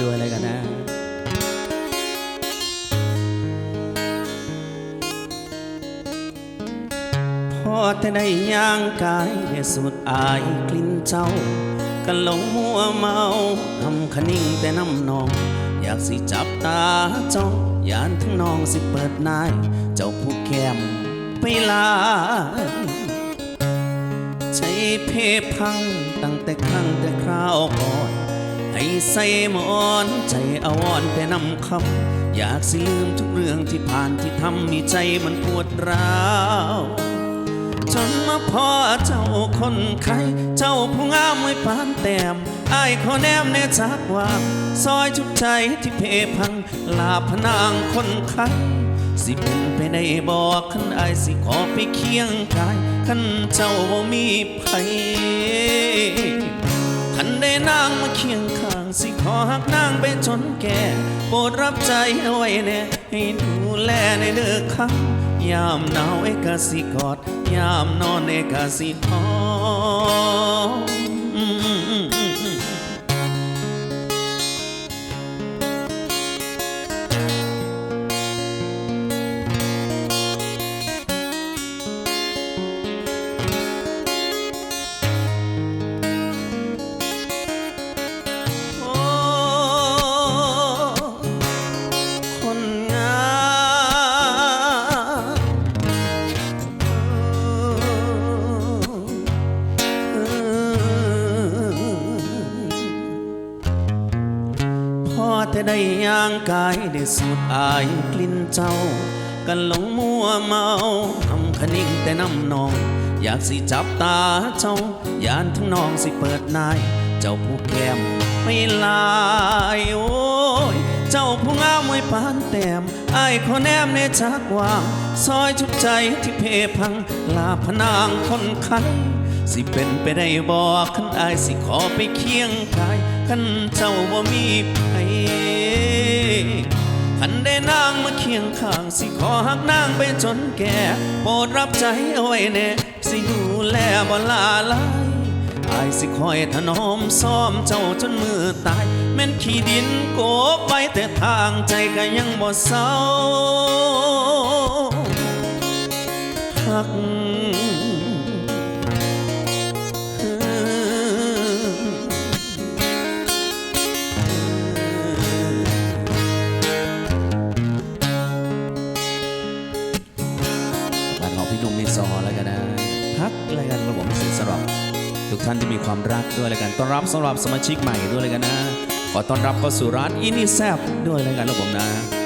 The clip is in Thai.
ด้วยเลยกันนะ พอแต่ได้ย่างกายสูดอายกลิ่นเจ้า กันหลงมัวเมาทำคะนิ่งแต่น้ำนอง อยากสิจับตาจ้องยานทั้งนองสิเปิดนาย เจ้าผู้แคมไปลาใจเพพังตั้งแต่ครั้งแต่คราวก่อน ให้ใส่หมอนใจอวรณ์แต่นำคำอยากสิลืมทุกเรื่องที่ผ่านที่ทำมีใจมันปวดร้าวจนมาพอเจ้าคนไข้เจ้าผู้งามไม่ปานแต้มอายขอแนมแน่จากว่า ซอยจุกใจที่เพพัง ลาพนางคนไข้สิเป็นไปได้บอกขันอายสิขอไปเคียงกายขันเจ้าบ่มีไผ อันได้นางมาเคียงข้างสิขอหักนางไปจนแก่ โปรดรับใจเอาไว้แน่ให้ดูแลในเด้อคำยามหนาวเอกสิกอด ยามนอนเอกสิทอง แต่ได้ย่างกายได้สูดอายกลิ่นเจ้า กันหลงมัวเมาทำคนิ่งแต่น้ำนอง อยากสิจับตาเจ้ายานทั้งน้องสิเปิดนาย เจ้าผู้แก้มไม่ลายโอ้ยเจ้าผู้งามไม่ปานแต้มไอายขอแนมในจากว่างซอยชุกใจที่เพพังลาพนางคนไข้ สิเป็นไปได้บอกขันอายสิขอไปเคียงกายขันเจ้าบ่มีไผขันได้นางมาเคียงข้างสิขอหักนางไปจนแก่โปรดรับใจเอาไว้แน่สิดูแลบ่ลาลายอายสิคอยถนอมซ้อมเจ้าจนมือตาย แม่นขี้ดินโกบไว้แต่ทางใจก็ยังบ่เศร้าหัก พี่นุ่มมีซอแล้วกันนะพักรายการระบบมิสิสำหรับทุกท่านที่มีความรักด้วยแล้วกันต้อนรับสำหรับสมาชิกใหม่ด้วยเลยกันนะขอต้อนรับเข้าสู่ร้านอินิแซบด้วยเลยกันระบบนะ